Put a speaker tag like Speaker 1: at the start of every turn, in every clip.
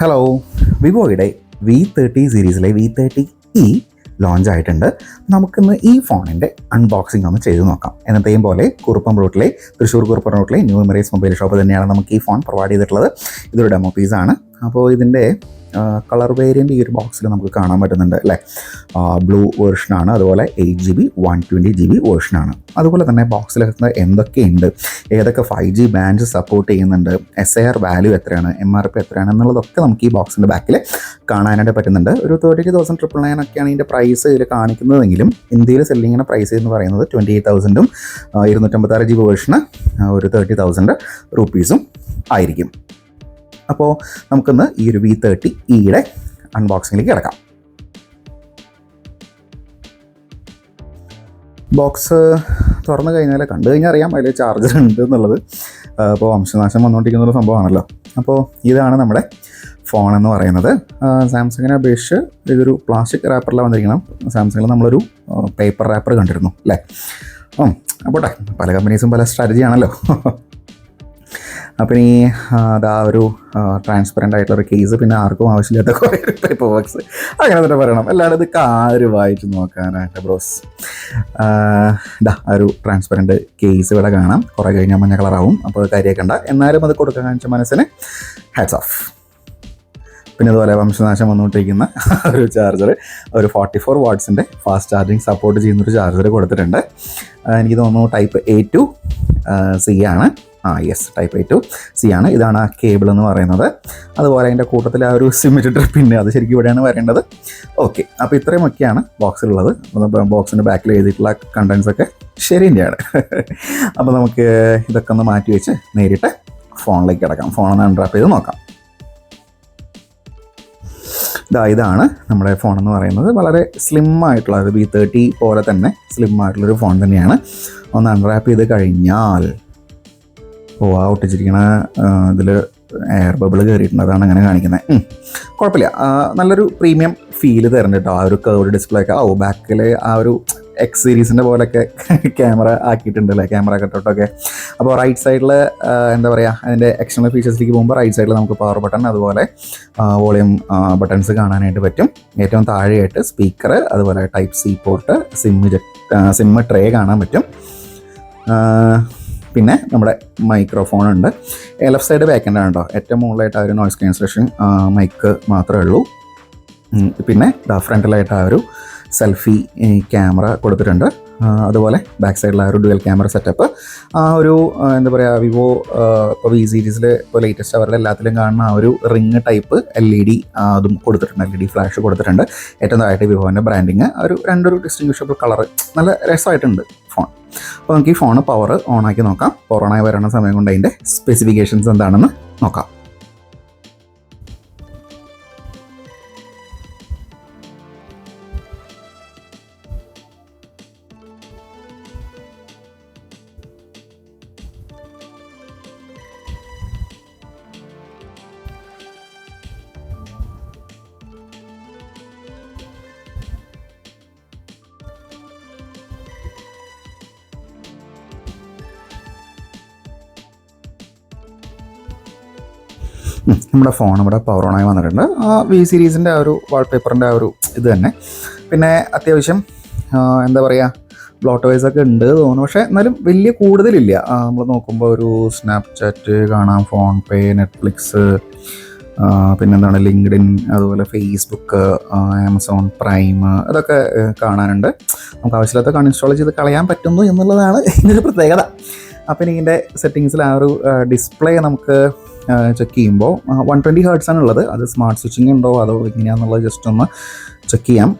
Speaker 1: Hello വിവോയുടെ V thirty സീരീസിലെ V thirty E launch ആയിട്ടുണ്ട്. നമുക്കിന്ന് ഈ ഫോണിന്റെ അൺബോക്സിംഗ് ഒന്ന് ചെയ്ത് നോക്കാം. എന്നത്തെയും പോലെ കുറുപ്പം റൂട്ടിലെ തൃശ്ശൂർ കുറുപ്പം റൂട്ടിലെ ന്യൂ മെറീസ് മൊബൈൽ ഷോപ്പ് തന്നെയാണ് നമുക്ക് ഈ ഫോൺ പ്രൊവൈഡ് ചെയ്തിട്ടുള്ളത്. ഇതൊരു ഡെമോ പീസാണ് അപ്പോൾ ഇതിന്റെ കളർ വേരിയന്റ് ഈ ഒരു ബോക്സിൽ നമുക്ക് കാണാൻ പറ്റുന്നുണ്ട് അല്ലേ? ബ്ലൂ വേർഷനാണ് അതുപോലെ eight G B one twenty G B വേർഷനാണ് അതുപോലെ തന്നെ ബോക്സിൽ എന്തൊക്കെയുണ്ട്? ഏതൊക്കെ ഫൈവ് ജി ബാൻഡ് സപ്പോർട്ട് ചെയ്യുന്നുണ്ട്? എസ് ഐ ആർ വാല്യൂ എത്രയാണ്? എം ആർ പി എത്രയാണ്? എന്നുള്ളതൊക്കെ നമുക്ക് ഈ ബോക്സിന്റെ ബാക്കിൽ കാണാനായിട്ട് പറ്റുന്നുണ്ട്. ഒരു തേർട്ടി തൗസൻഡ് ട്രിപ്പിൾ നയൻ ഒക്കെയാണ് ഇതിന്റെ പ്രൈസ് ഇതിൽ കാണിക്കുന്നതെങ്കിലും ഇന്ത്യയിൽ സെല്ലിങ്ങിന്റെ പ്രൈസ് എന്ന് പറയുന്നത് ട്വന്റി എയ്റ്റ് തൗസൻഡും ഇരുന്നൂറ്റമ്പത്താറ് ജി ബി വേർഷന് ഒരു തേർട്ടി തൗസൻഡ് റുപ്പീസും ആയിരിക്കും. അപ്പോൾ നമുക്കിന്ന് ഈ ഒരു വി തേർട്ടി ഇയുടെ അൺബോക്സിങ്ങിലേക്ക് കിടക്കാം. ബോക്സ് തുറന്നു കഴിഞ്ഞാൽ കണ്ടു കഴിഞ്ഞാൽ അറിയാം അതിൽ ചാർജർ ഉണ്ട് എന്നുള്ളത്. അപ്പോൾ വംശനാശം വന്നുകൊണ്ടിരിക്കുന്ന ഒരു സംഭവമാണല്ലോ. അപ്പോൾ ഇതാണ് നമ്മുടെ ഫോൺ എന്ന് പറയുന്നത്. സാംസങ്ങിനെ അപേക്ഷിച്ച് ഇതൊരു പ്ലാസ്റ്റിക് റാപ്പറിലാണ് വന്നിരിക്കണം. സാംസങ്ങിൽ നമ്മളൊരു പേപ്പർ റാപ്പർ കണ്ടിരുന്നു അല്ലേ? അപ്പോട്ടെ പല കമ്പനീസും പല സ്ട്രാറ്റജി ആണല്ലോ. അപ്പം ഈ അതാ ഒരു ട്രാൻസ്പെറന്റ് ആയിട്ടുള്ള ഒരു കേസ് പിന്നെ ആർക്കും ആവശ്യമില്ലാത്ത കുറേ പേപ്പർ ബോക്സ് അങ്ങനെ തന്നെ പറയണം. അല്ലാണ്ട് ഇത് കാര് വായിച്ച് നോക്കാനായിട്ട് ബ്രോസ് ആ ഒരു ട്രാൻസ്പെറന്റ് കേസ് ഇവിടെ കാണാം. കുറേ കഴിഞ്ഞാൽ മഞ്ഞ കളറാവും അപ്പോൾ അത് കാര്യമാക്കണ്ട എന്നാലും അത് കൊടുക്കാൻ കാണിച്ച മനസ്സിന് ഹാറ്റ്സ് ഓഫ് പിന്നെ അതുപോലെ വംശനാശം വന്നുകൊണ്ടിരിക്കുന്ന ഒരു ചാർജർ ഒരു ഫോർട്ടി ഫോർ വാട്ട്സിന്റെ ഫാസ്റ്റ് ചാർജിങ് സപ്പോർട്ട് ചെയ്യുന്നൊരു ചാർജർ കൊടുത്തിട്ടുണ്ട്. എനിക്ക് തോന്നുന്നു ടൈപ്പ് എ ടു സി ആണ്. ആ yes type A to C ആണ്. ഇതാണ് ആ കേബിൾ എന്ന് പറയുന്നത്. അതുപോലെ അതിന്റെ കൂട്ടത്തിൽ ആ ഒരു സിമിറ്റർ പിന്നെ അത് ശരിക്കും ഇവിടെയാണ് വരേണ്ടത്. ഓക്കെ അപ്പോൾ ഇത്രയുമൊക്കെയാണ് ബോക്സിലുള്ളത് ബോക്സിന്റെ ബാക്കിൽ എഴുതിയിട്ടുള്ള കണ്ടൻസ് ഒക്കെ ശരി ആണ് അപ്പോൾ നമുക്ക് ഇതൊക്കെ ഒന്ന് മാറ്റി വെച്ച് നേരിട്ട് ഫോണിലേക്ക് കിടക്കാം. ഫോണൊന്ന് അൺഡ്രാപ്പ് ചെയ്ത് നോക്കാം. ഇതാ ഇതാണ് നമ്മുടെ ഫോൺ എന്ന് പറയുന്നത്. വളരെ സ്ലിം ആയിട്ടുള്ള ഒരു ബി തേർട്ടി പോലെ തന്നെ സ്ലിം ആയിട്ടുള്ളൊരു ഫോൺ തന്നെയാണ്. ഒന്ന് അൺറാപ്പ് ചെയ്ത് കഴിഞ്ഞാൽ ഓ ആ ഒട്ടിച്ചിരിക്കണ ഇതിൽ എയർ ബബിൾ കയറിയിട്ടുണ്ട്. അതാണ് അങ്ങനെ കാണിക്കുന്നത് കുഴപ്പമില്ല. നല്ലൊരു പ്രീമിയം ഫീൽ തരുന്നുണ്ട് കേട്ടോ ആ ഒരു കേർഡ് ഡിസ്പ്ലേ ഒക്കെ. ഓ ബാക്കിൽ ആ ഒരു എക്സ് സീരീസിന്റെ പോലെയൊക്കെ ക്യാമറ ആക്കിയിട്ടുണ്ട് അല്ലേ ക്യാമറ കട്ടൗട്ടൊക്കെ അപ്പോൾ റൈറ്റ് സൈഡിൽ എന്താ പറയുക അതിന്റെ എക്സ്റ്റേണൽ ഫീച്ചേഴ്സിലേക്ക് പോകുമ്പോൾ റൈറ്റ് സൈഡിൽ നമുക്ക് പവർ ബട്ടൺ അതുപോലെ വോളിയം ബട്ടൺസ് കാണാനായിട്ട് പറ്റും. ഏറ്റവും താഴെയായിട്ട് സ്പീക്കർ അതുപോലെ type C port sim sim tray കാണാൻ പറ്റും. പിന്നെ നമ്മുടെ മൈക്രോഫോൺ ഉണ്ട് ലെഫ്റ്റ് സൈഡ് ബാക്ക് ആണ് കേട്ടോ ഏറ്റവും മുകളിലായിട്ട് ആ ഒരു നോയ്സ് ക്യാൻസലേഷൻ മൈക്ക് മാത്രമേ ഉള്ളൂ. പിന്നെ ഫ്രണ്ടിലായിട്ട് ആ ഒരു സെൽഫി ക്യാമറ കൊടുത്തിട്ടുണ്ട്. അതുപോലെ ബാക്ക് സൈഡിൽ ആ ഒരു ഡുവൽ ക്യാമറ സെറ്റപ്പ് ആ ഒരു എന്താ പറയുക വിവോ ഇപ്പോൾ വി സീരീസിൽ ഇപ്പോൾ ലേറ്റസ്റ്റ് അവരുടെ എല്ലാത്തിലും കാണുന്ന ആ ഒരു ring type L E D അതും കൊടുത്തിട്ടുണ്ട്. എൽ ഇ ഡി ഫ്ലാഷ് കൊടുത്തിട്ടുണ്ട്. ഏറ്റവും താഴെ വിവോന്റെ ബ്രാൻഡിങ് ഒരു രണ്ടൊരു ഡിസ്റ്റിങ്വിഷബിൾ കളർ നല്ല രസമായിട്ടുണ്ട് ഫോൺ അപ്പോൾ നമുക്ക് ഈ ഫോൺ പവർ ഓൺ ആക്കി നോക്കാം. പവർ ഓണായി വരണ സമയം കൊണ്ട് അതിന്റെ സ്പെസിഫിക്കേഷൻസ് എന്താണെന്ന് നോക്കാം. നമ്മുടെ ഫോൺ ഇവിടെ പവർ ഓണായി വന്നിട്ടുണ്ട്. ആ വി സീരീസിന്റെ ആ ഒരു വാൾപേപ്പറിന്റെ ആ ഒരു ഇത് തന്നെ. പിന്നെ അത്യാവശ്യം എന്താ പറയുക ബ്ലോട്ട് വൈസ് ഒക്കെ ഉണ്ട് തോന്നുന്നു. പക്ഷേ എന്നാലും വലിയ കൂടുതലില്ല. നമ്മൾ നോക്കുമ്പോൾ ഒരു സ്നാപ്ചാറ്റ് കാണാം ഫോൺ പേ നെറ്റ്ഫ്ലിക്സ് പിന്നെന്താണ് ലിങ്ക്ഡിൻ അതുപോലെ ഫേസ്ബുക്ക് ആമസോൺ പ്രൈം അതൊക്കെ കാണാനുണ്ട്. നമുക്ക് ആവശ്യമില്ലാത്ത അൺഇൻസ്റ്റാൾ ചെയ്ത് കളയാൻ പറ്റുന്നു എന്നുള്ളതാണ് ഇതിന്റെ പ്രത്യേകത. അപ്പം ഇതിന്റെ സെറ്റിങ്സിൽ ആ ഒരു ഡിസ്പ്ലേ നമുക്ക് ചെക്ക് ചെയ്യുമ്പോൾ വൺ ട്വന്റി ഹേർട്സ് ആണ് ഉള്ളത് അത് സ്മാർട്ട് സ്വിച്ചിങ് ഉണ്ടോ? അതോ എങ്ങനെയാണെന്നുള്ളത് ജസ്റ്റ് ഒന്ന് ചെക്ക് ചെയ്യാം.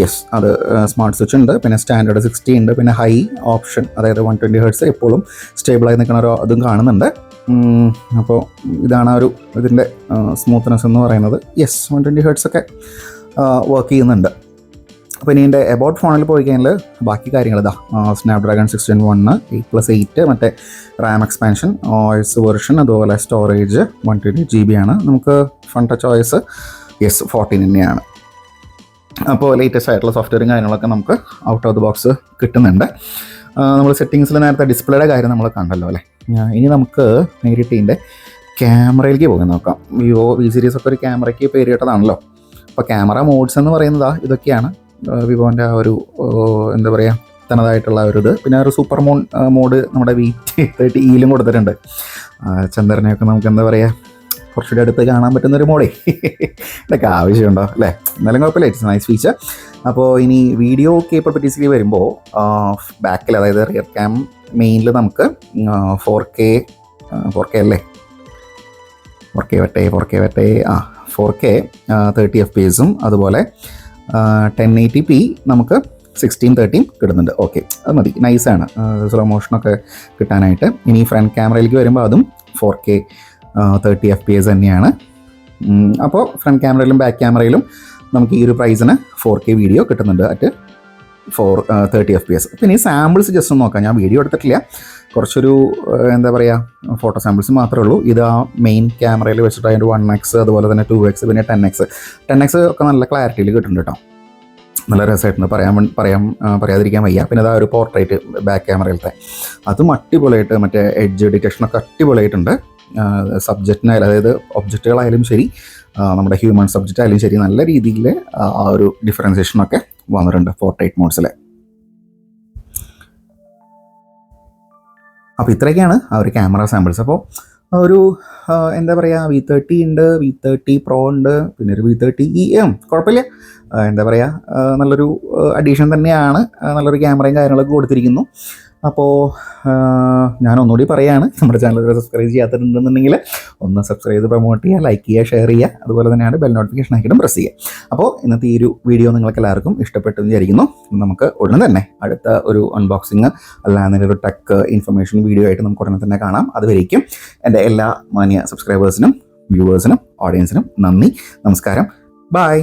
Speaker 1: യെസ് അത് സ്മാർട്ട് സ്വിച്ച് ഉണ്ട്. പിന്നെ സ്റ്റാൻഡേർഡ് സിക്സ്റ്റി ഉണ്ട്. പിന്നെ ഹൈ ഓപ്ഷൻ അതായത് വൺ ട്വന്റി ഹേർട്സ് എപ്പോഴും സ്റ്റേബിളായി നിൽക്കുന്ന ഒരു അതും കാണുന്നുണ്ട്. അപ്പോൾ ഇതാണ് ഒരു ഇതിന്റെ സ്മൂത്ത്നെസ് എന്ന് പറയുന്നത്. യെസ് വൺ ട്വന്റി ഹേർട്സ് ഒക്കെ വർക്ക് ചെയ്യുന്നുണ്ട്. അപ്പോൾ ഇനി എന്റെ എബൌട്ട് ഫോണിൽ പോയി കഴിഞ്ഞാൽ ബാക്കി കാര്യങ്ങൾ ഇതാ. Snapdragon sixteen one eight plus eight മറ്റേ റാം എക്സ്പാൻഷൻ ഓയിസ് വെർഷൻ അതുപോലെ storage one twenty G B ആണ്. നമുക്ക് Funtouch OS yes fourteen തന്നെയാണ് അപ്പോൾ ലേറ്റസ്റ്റ് ആയിട്ടുള്ള സോഫ്റ്റ്വെയറും കാര്യങ്ങളൊക്കെ നമുക്ക് ഔട്ട് ഓഫ് ദി ബോക്സ് കിട്ടുന്നുണ്ട്. നമ്മൾ സെറ്റിങ്സിൽ നേരത്തെ ഡിസ്പ്ലേയുടെ കാര്യം നമ്മൾ കണ്ടല്ലോ അല്ലേ? ഇനി നമുക്ക് നേരിട്ട് ഇതിന്റെ ക്യാമറയിലേക്ക് പോകാൻ നോക്കാം. വിവോ വി സീരീസ് ഒക്കെ ഒരു ക്യാമറയ്ക്ക് പേര് കേട്ടതാണല്ലോ. അപ്പോൾ ക്യാമറ മോഡ്സ് എന്ന് പറയുന്നത് ഇതൊക്കെയാണ്. വിവോന്റെ ആ ഒരു എന്താ പറയുക തനതായിട്ടുള്ള ഒരു ഇത്. പിന്നെ ഒരു സൂപ്പർ മൂൺ മോഡ് നമ്മുടെ വി തേർട്ടി ഇയിലും കൊടുത്തിട്ടുണ്ട്. ചന്ദ്രനെയൊക്കെ നമുക്ക് എന്താ പറയുക കുറച്ചുകൂടി അടുത്ത് കാണാൻ പറ്റുന്ന ഒരു മോഡേ. ഇതൊക്കെ ആവശ്യമുണ്ടോ അല്ലേ? എന്നാലും കുഴപ്പമില്ല ഇറ്റ്സ് നൈസ് ഫീച്ചർ അപ്പോൾ ഇനി വീഡിയോ കേപ്പബിലിറ്റീസിൽ വരുമ്പോൾ ബാക്കിൽ അതായത് റിയർ ക്യാം മെയിനിൽ നമുക്ക് ഫോർ കെ ഫോർ കെ അല്ലേ? ഫോർ കെ വട്ടെ ഫോർ കെ വട്ടെ ആ four K thirty F P എസും അതുപോലെ ടെൻ എയ്റ്റി പി നമുക്ക് സിക്സ്റ്റീൻ തേർട്ടീൻ കിട്ടുന്നുണ്ട്. ഓക്കെ അത് മതി. നൈസാണ് സ്ലോ മോഷനൊക്കെ കിട്ടാനായിട്ട്. ഇനി ഫ്രണ്ട് ക്യാമറയിലേക്ക് വരുമ്പോൾ അതും four K thirty F P S തന്നെയാണ്. അപ്പോൾ ഫ്രണ്ട് ക്യാമറയിലും ബാക്ക് ക്യാമറയിലും നമുക്ക് ഈ ഒരു പ്രൈസിന് ഫോർ കെ വീഡിയോ കിട്ടുന്നുണ്ട് at four thirty F P S പിന്നെ ഈ സാമ്പിൾസ് ജസ്റ്റ് ഒന്ന് നോക്കാം. ഞാൻ വീഡിയോ എടുത്തിട്ടില്ല. കുറച്ചൊരു എന്താ പറയുക ഫോട്ടോ സാമ്പിൾസ് മാത്രമേ ഉള്ളൂ. ഇത് ആ മെയിൻ ക്യാമറയിൽ വെച്ചിട്ട് അതിന്റെ വൺ എക്സ് അതുപോലെ തന്നെ ടു എക്സ് പിന്നെ ടെൻ എക്സ് ടെൻ എക്സ് ഒക്കെ നല്ല ക്ലാരിറ്റിയിൽ കിട്ടുന്നുണ്ട് കേട്ടോ. നല്ല രസമായിട്ടുണ്ട്. പറയാൻ പറയാൻ പറയാതിരിക്കാൻ വയ്യ. പിന്നെ അതാ ഒരു പോർട്രേറ്റ് ബാക്ക് ക്യാമറയിലത്തെ അതും അടിപൊളിയായിട്ട് മറ്റേ എഡ്ജ് ഡിറ്റക്ഷനൊക്കെ അടിപൊളിയായിട്ടുണ്ട്. സബ്ജക്റ്റിനായാലും അതായത് ഒബ്ജക്റ്റുകളായാലും ശരി നമ്മുടെ ഹ്യൂമൻ സബ്ജക്റ്റ് ആയാലും ശരി നല്ല രീതിയിൽ ആ ഒരു ഡിഫറൻസിയേഷനൊക്കെ വന്നിട്ടുണ്ട് ഫോർട്ട് എയ്റ്റ് മോഡ്സിലെ അപ്പോൾ ഇത്രയൊക്കെയാണ് ആ ഒരു ക്യാമറ സാമ്പിൾസ് അപ്പോൾ ഒരു എന്താ പറയുക വി തേർട്ടി ഉണ്ട് വി തേർട്ടി പ്രോ ഉണ്ട് പിന്നെ ഒരു വി തേർട്ടി ഇ എം കുഴപ്പമില്ല. എന്താ പറയുക നല്ലൊരു അഡീഷൻ തന്നെയാണ് നല്ലൊരു ക്യാമറയും കാര്യങ്ങളൊക്കെ കൊടുത്തിരിക്കുന്നു. അപ്പോൾ ഞാൻ ഒന്നുകൂടി പറയാണ്. നമ്മുടെ ചാനൽ സബ്സ്ക്രൈബ് ചെയ്യാത്തിട്ടുണ്ടെന്നുണ്ടെങ്കിൽ ഒന്ന് സബ്സ്ക്രൈബ് ചെയ്ത് പ്രൊമോട്ട് ചെയ്യുക ലൈക്ക് ചെയ്യുക ഷെയർ ചെയ്യുക. അതുപോലെ തന്നെയാണ് ബെൽ നോട്ടിഫിക്കേഷൻ ആക്കിയിട്ടും പ്രസ് ചെയ്യുക. അപ്പോൾ ഇന്നത്തെ ഈ ഒരു വീഡിയോ നിങ്ങൾക്ക് എല്ലാവർക്കും ഇഷ്ടപ്പെട്ടു വിചാരിക്കുന്നു. നമുക്ക് ഉടനെ തന്നെ അടുത്ത ഒരു അൺബോക്സിങ് അല്ലാതെ ഒരു ടെക് ഇൻഫർമേഷൻ വീഡിയോ ആയിട്ട് നമുക്ക് ഉടനെ തന്നെ കാണാം. അതുവരേക്കും എന്റെ എല്ലാ മാന്യ സബ്സ്ക്രൈബേഴ്സിനും വ്യൂവേഴ്സിനും ഓഡിയൻസിനും നന്ദി. നമസ്കാരം. ബൈ